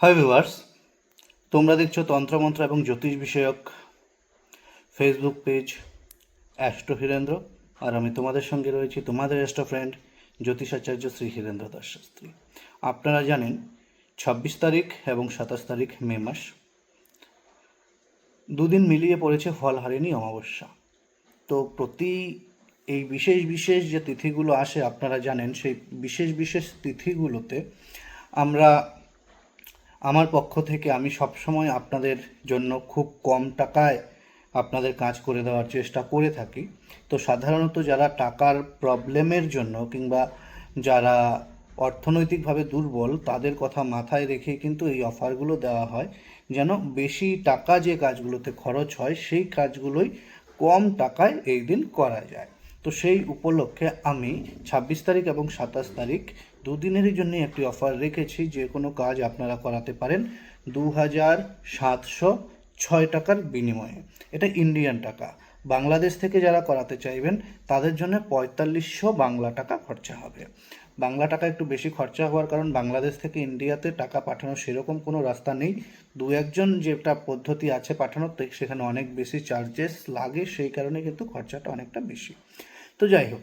Hi viewers তোমরা দেখছ তন্ত্রমন্ত্র এবং জ্যোতিষ বিষয়ক ফেসবুক পেজ অ্যাস্ট্রো হীরেন্দ্র আর আমি তোমাদের সঙ্গে রয়েছি তোমাদের অ্যাস্ট্রো ফ্রেন্ড জ্যোতিষাচার্য শ্রী হীরেন্দ্র দাস শাস্ত্রী। আপনারা জানেন, ছাব্বিশ তারিখ এবং সাতাশ তারিখ মে মাস। দুদিন মিলিয়ে পড়েছে ফলহারিণী অমাবস্যা। তো প্রতি এই বিশেষ বিশেষ যে তিথিগুলো আসে, আপনারা জানেন, সেই বিশেষ বিশেষ তিথিগুলোতে আমরা আমার পক্ষ থেকে আমি সবসময় আপনাদের জন্য খুব কম টাকায় আপনাদের কাজ করে দেওয়ার চেষ্টা করে থাকি। তো সাধারণত যারা টাকার প্রবলেমের জন্য কিংবা যারা অর্থনৈতিকভাবে দুর্বল, তাদের কথা মাথায় রেখে কিন্তু এই অফারগুলো দেওয়া হয়। যেন বেশি টাকা যে কাজগুলোতে খরচ হয়, সেই কাজগুলোই কম টাকায় এই দিন করা যায়। তো সেই উপলক্ষে আমি ছাব্বিশ তারিখ এবং সাতাশ তারিখ দুদিনেরই জন্য একটি অফার রেখেছি, যে কোনো কাজ আপনারা করাতে পারেন দু হাজার সাতশো ছয় টাকার বিনিময়ে। এটা ইন্ডিয়ান টাকা। বাংলাদেশ থেকে যারা করাতে চাইবেন, তাদের জন্য পঁয়তাল্লিশশো বাংলা টাকা খরচা হবে। বাংলা টাকা একটু বেশি খরচা হওয়ার কারণ, বাংলাদেশ থেকে ইন্ডিয়াতে টাকা পাঠানোর সেরকম কোনো রাস্তা নেই। দু একজন যেটা পদ্ধতি আছে পাঠানোর সেখানে অনেক বেশি চার্জেস লাগে, সেই কারণে কিন্তু খরচাটা অনেকটা বেশি। তো যাই হোক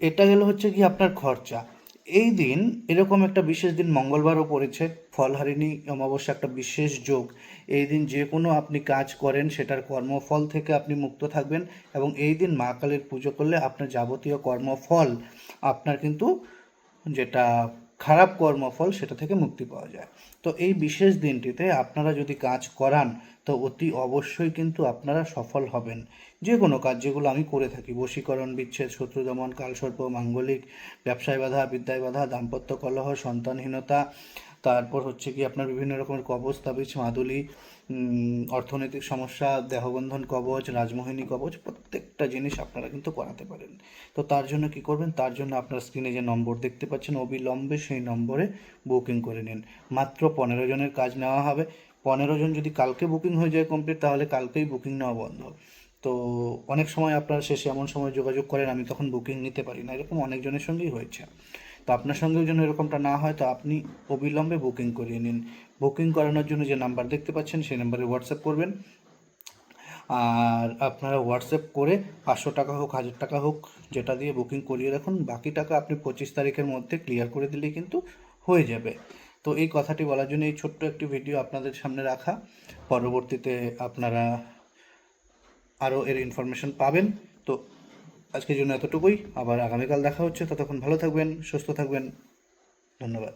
এটা গেল হচ্ছে কি আপনার খরচা। এই দিন এরকম একটা বিশেষ দিন মঙ্গলবারও পড়েছে, ফলহারিণী অমাবস্যা একটা বিশেষ যোগ। এই দিন যে কোনো আপনি কাজ করেন, সেটার কর্মফল থেকে আপনি মুক্ত থাকবেন এবং এই দিন মা কালীর পুজো করলে আপনার যাবতীয় কর্মফল আপনার কিন্তু যেটা খারাপ কর্মফল সেটা থেকে মুক্তি পাওয়া যায়। তো এই বিশেষ দিনটিতে আপনারা যদি কাজ করান, তো অতি অবশ্যই কিন্তু আপনারা সফল হবেন। যে কোনো কাজ যেগুলো আমি করে থাকি, বশীকরণ, বিচ্ছেদ, শত্রু দমন, কালসর্প, মাঙ্গলিক, ব্যবসায় বাধা, বিদ্যায় বাধা, দাম্পত্য কলহ, সন্তানহীনতা তারপর হচ্ছে কি আপনার বিভিন্ন রকমের কবচ তাবিজ, মাদুলি অর্থনৈতিক সমস্যা, দেহবন্ধন কবচ, রাজমোহিনী কবচ, প্রত্যেকটা জিনিস আপনারা কিন্তু করাতে পারেন। তো তার জন্য কি করবেন? তার জন্য আপনার স্ক্রিনে যে নম্বর দেখতে পাচ্ছেন, অবিলম্বে সেই নম্বরে বুকিং করে নিন। মাত্র পনেরো জনের কাজ নেওয়া হবে। পনেরো জন যদি কালকে বুকিং হয়ে যায় কমপ্লিট তাহলে কালকেই বুকিং নেওয়া বন্ধ। তো অনেক সময় আপনারা শেষে এমন সময় যোগাযোগ করেন, আমি তখন বুকিং নিতে পারি না। এরকম অনেকজনের সঙ্গেই হয়েছে। তো আপনার সঙ্গেও যেন এরকমটা না হয়, তো আপনি অবিলম্বে বুকিং করিয়ে নিন। বুকিং করানোর জন্য যে নাম্বার দেখতে পাচ্ছেন, সেই নাম্বারে হোয়াটসঅ্যাপ করবেন। আর আপনারা হোয়াটসঅ্যাপ করে পাঁচশো টাকা হোক, হাজার টাকা হোক, যেটা দিয়ে বুকিং করিয়ে রাখুন, বাকি টাকা আপনি পঁচিশ তারিখের মধ্যে ক্লিয়ার করে দিলেই কিন্তু হয়ে যাবে। তো এই কথাটি বলার জন্য এই ছোট্ট একটি ভিডিও আপনাদের সামনে রাখা। পরবর্তীতে আপনারা আরও এর ইনফরমেশন পাবেন। তো আজকের জন্য এতটুকুই। আবার আগামীকাল দেখা হচ্ছে। ততক্ষণ ভালো থাকবেন সুস্থ থাকবেন। ধন্যবাদ।